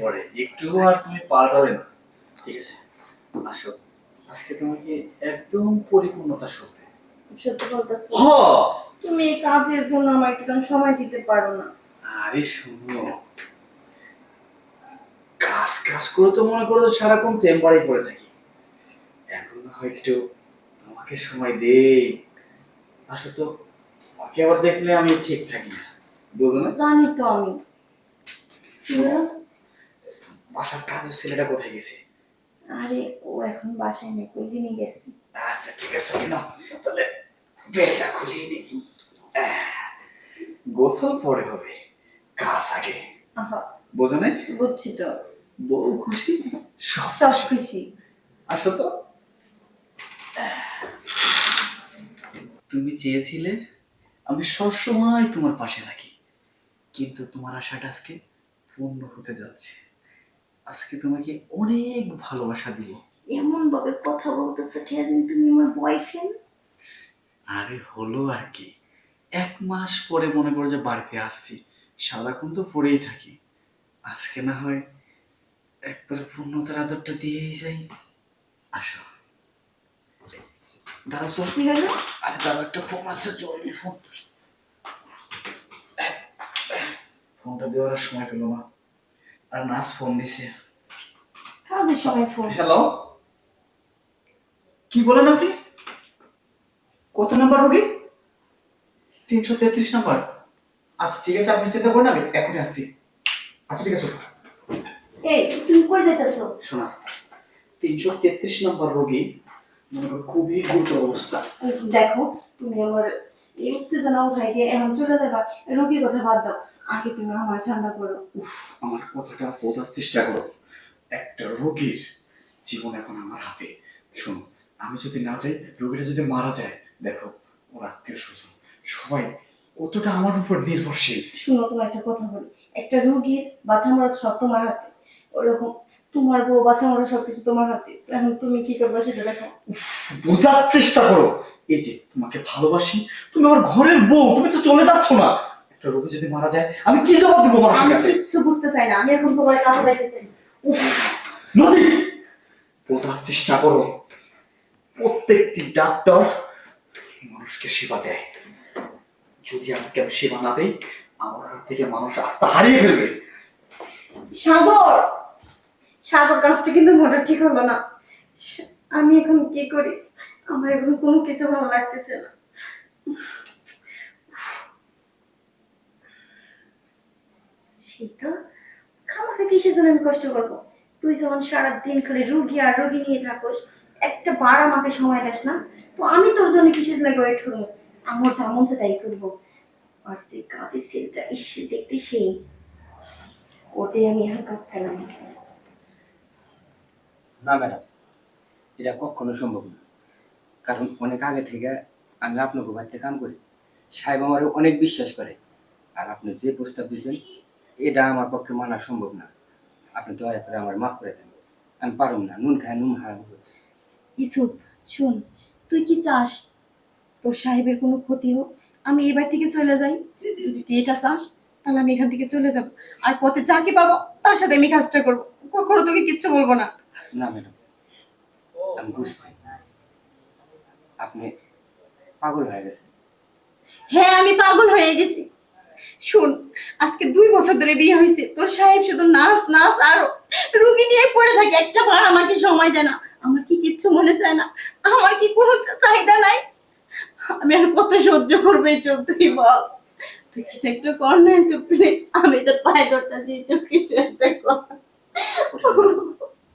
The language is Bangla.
পরে। একটু আর তুমি পাল্টাবে না। ঠিক আছে? আসো। আজকে তোমাকে একদম পরিপূর্ণতা সত্যি। সত্যি বলতেছো? তুমি এই কাজের জন্য আমার একটু সময় দিতে পারো না। আরে শুনো। কাজ কাজ করে তো মনে করো সারাক্ষণ চেম্বারে পড়ে থাকি। এখন না হয় একটু তোমাকে সময় দেই। আসো তো। ওকে আবার দেখলে আমি ঠিক থাকি না। বুঝো না জানি তো আমি? বাসার কাজের ছেলেটা কোথায় গেছে? আরে ও এখন বাসায় নেই কই দিনই গেছি? আচ্ছা ঠিক আছে কিনা তাহলে বেলটা খুলিয়ে নি গোসল পরে হবে। কাজ আগে। আহা বোঝো না বুঝছি তো। বউ খুশি? সব খুশি। আসো তো। তুমি চেয়েছিলে আমি সবসময় তোমার পাশে থাকি কিন্তু তোমার আশাটা আজকে পূর্ণ হতে যাচ্ছে। আজকে তোমাকে অনেক ভালোবাসা দিব। এমন ভাবে কথা বলতেছে আছে তুমি আমার বয়ফ্রেন্ড আরে হলো আর কি। এক মাস পরে মনে করো যে বাড়িতে আসছি সারাক্ষণ তো পড়েই থাকি। আজকে না হয় একবার পূর্ণতার আদরটা দিয়েই যাই। আসো। দাঁড়াছো কি হলো? আরে দাদা একটা ফোন আসছে জরুরি ফোন ফোনটা দেওয়ার সময় পেল না। আর নাচ ফোন দিছে। কাজের সময় ফোন হ্যালো কি বলেন আপনি? কত নাম্বার রোগী? তিনশো তেত্রিশ নাম্বার। আচ্ছা ঠিক আছে আপনি চিন্তা করেন আমি এখনই আসছি। আচ্ছা ঠিক আছে এই তুমি কই যেতেছো শোনা তিনশো তেত্রিশ নাম্বার রোগী মনে করো খুবই গুরুতর অবস্থা। দেখো তুমি আমার এই উত্তেজনা উঠাই দিয়ে এখন চলে যাবা রোগীর কথা বাদ দাও। আগে তুমি আমার ঠান্ডা করো। উফ আমার কথাটা বোঝার চেষ্টা করো। একটা রোগীর জীবন এখন আমার হাতে। শোনো আমি যদি না যাই রোগীটা যদি মারা যায় দেখো ওর আত্মীয় স্বজন সবাই কতটা আমার উপর নির্ভরশীল। শুনো তোমার একটা কথা বলি। একটা রোগীর বাছা মরা সব তোমার হাতে। ওরকম তোমার বউ বাছা মরা সবকিছু তোমার হাতে। এখন তুমি কি করবে সেটা দেখো। বোঝার চেষ্টা করো। এই যে তোমাকে ভালোবাসি তুমি আমার ঘরের বউ তুমি তো চলে যাচ্ছ না। একটা রোগী যদি মারা যায় আমি কি জবাব দেবো মানুষের আমি কাছে? কিচ্ছু বুঝতে চাই না আমি এখন তোমার কাছে চাই। নদী! বোঝার চেষ্টা করো। প্রত্যেকটি ডাক্তার মানুষকে সেবা দেয়। যদি আজকে আমি সেবা না দেই আমার হাত থেকে মানুষ আস্থা হারিয়ে ফেলবে। সাগর! সাগর কাজটা কিন্তু মোটের ঠিক হলো না। আমি এখন কি করি? আমার এখন কোনো কিছু ভালো লাগতেছে না। খামাকে কিসের জন্য আমি কষ্ট তুই যখন সারাদিন খালি রুগী আর রুগী নিয়ে থাকোস, একটা বার আমাকে সময় দেস না, তো আমি তোর জন্য কিসের আমার তাই করব। আর সেই সেলটা দেখতে সেই। ওটাই আমি এখন না। ম্যাডাম, এটা কখনো সম্ভব না। কারণ অনেক আগে থেকে আমি আপনাকে বাড়িতে কাম করি। সাহেব আমার অনেক বিশ্বাস করে। আর আপনি যে প্রস্তাব দিয়েছেন এটা আমার পক্ষে মানা সম্ভব না। আপনি দয়া করে আমার মাফ করে দেন। আমি পারুম না নুন খায় নুন হারাম ইসুপ শোন তুই কি চাস তোর সাহেবের কোনো ক্ষতি হোক? আমি এবার থেকে চলে যাই। যদি তুই এটা চাস তাহলে আমি এখান থেকে চলে যাব। আর পথে যাকে পাবো তার সাথে আমি কাজটা করব। কখনো তোকে কিচ্ছু বলব না। না ম্যাডাম। আমি বুঝতে আপনি পাগল হয়ে গেছেন। হ্যাঁ আমি পাগল হয়ে গেছি। শুন, আজকে দুই বছর ধরে বিয়ে হয়েছে। তোর সাহেব শুধু নাচ নাচ আর রুগী নিয়ে পড়ে থাকে। একটা বার আমাকে সময় দেয় না। আমার কি কিচ্ছু মনে চায় না। আমার কি কোনো চাহিদা নাই। আমি আর কত সহ্য করব এই চোখ তুই বল। তুই কিছু একটা কর না চুপ আমি তো পায়ে ধরতেছি চোখ কিছু একটা কর।